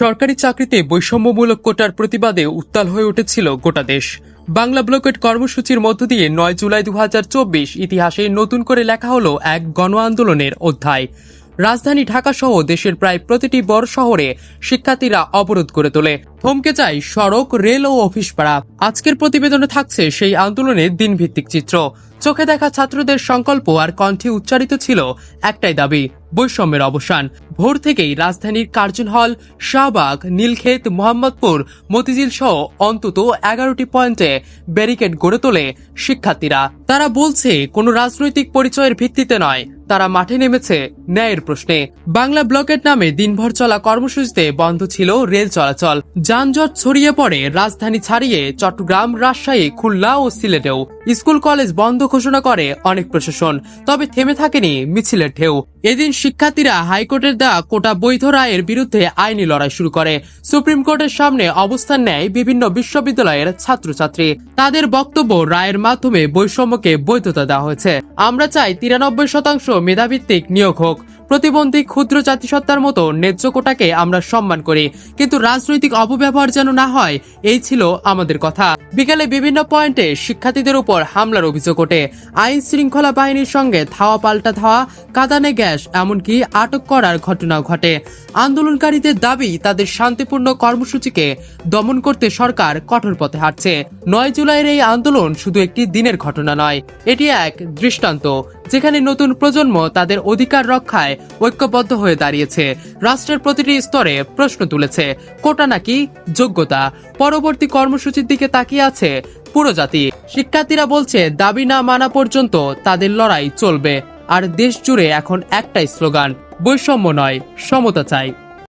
সরকারি চাকরিতে বৈষম্যমূলক কোটার প্রতিবাদে উত্তাল হয়ে উঠেছিল গোটা দেশ। বাংলা ব্লকেট কর্মসূচির মধ্য দিয়ে নয় জুলাই দু হাজার চব্বিশ ইতিহাসে নতুন করে লেখা হলো এক গণ আন্দোলনের অধ্যায়। রাজধানী ঢাকা সহ দেশের প্রায় প্রতিটি বড় শহরে শিক্ষার্থীরা অবরোধ করে তোলে। থমকে যায় সড়ক, রেল ও অফিস পাড়া। আজকের প্রতিবেদনে থাকছে সেই আন্দোলনের দিনভিত্তিক চিত্র। চোখে দেখা ছাত্রদের সংকল্প আর কণ্ঠে উচ্চারিত ছিল একটাই দাবি, বৈষম্যের অবসান। ভোর থেকেই রাজধানীর কার্জন হল, শাহবাগ, নীলক্ষেত, মোহাম্মদপুর, মতিঝিল সহ অন্তত এগারোটি পয়েন্টে ব্যারিকেড গড়ে তোলে শিক্ষার্থীরা। তারা বলছে, কোনো রাজনৈতিক পরিচয়ের ভিত্তিতে নয়, তারা মাঠে নেমেছে ন্যায়ের প্রশ্নে, বাংলা ব্লকের নামে দিনভর চলা কর্মসূচিতে বন্ধ ছিল রেল চলাচল। যানজট ছড়িয়ে পড়ে, রাজধানী ছাড়িয়ে চট্টগ্রাম, রাজশাহী, খুলনা ও সিলেটেও। স্কুল, কলেজ বন্ধ ঘোষণা করে অনেক প্রশাসন, তবে থেমে থাকেনি মিছিলের ঢেউ। এদিন শিক্ষার্থীরা হাইকোর্টের দেওয়া কোটা বৈধ রায়ের বিরুদ্ধে আইনি লড়াই শুরু করে। সুপ্রিম কোর্টের সামনে অবস্থান নেয় বিভিন্ন বিশ্ববিদ্যালয়ের ছাত্রছাত্রী। তাদের বক্তব্য রায়ের মাধ্যমে বৈষম্যকে বৈধতা দেওয়া হয়েছে। আমরা চাই তিরানব্বই শতাংশ মেধাভিত্তিক নিয়োগ হোক প্রতিবন্ধী ক্ষুদ্র জাতিসত্তার মতো ন্যায্য কোটাকে আমরা সম্মান করি। কিন্তু রাজনৈতিক অপব্যবহার যেন না হয়, এই ছিল আমাদের কথা। বিকেলে বিভিন্ন পয়েন্টে শিক্ষার্থীদের উপর হামলার অভিযোগ ওঠে। আইন শৃঙ্খলা বাহিনীর সঙ্গে ধাওয়া পাল্টা ধাওয়া, কাদানে গ্যাস, এমনকি আটক করার ঘটনাও ঘটে। আন্দোলনকারীদের দাবি, তাদের শান্তিপূর্ণ কর্মসূচিকে দমন করতে সরকার কঠোর পথে হাঁটছে। নয় জুলাইয়ের এই আন্দোলন শুধু একটি দিনের ঘটনা নয়, এটি এক দৃষ্টান্ত, যেখানে নতুন প্রজন্ম তাদের অধিকার রক্ষায় ঐক্যবদ্ধ হয়ে দাঁড়িয়েছে। রাষ্ট্রের প্রতিটি স্তরে প্রশ্ন তুলেছে, কোটা নাকি যোগ্যতা? পরবর্তী কর্মসূচির দিকে তাকিয়ে আছে পুরো জাতি। শিক্ষার্থীরা বলছে, দাবি না মানা পর্যন্ত তাদের লড়াই চলবে। আর দেশ জুড়ে এখন একটাই স্লোগান, বৈষম্য নয়, সমতা চাই।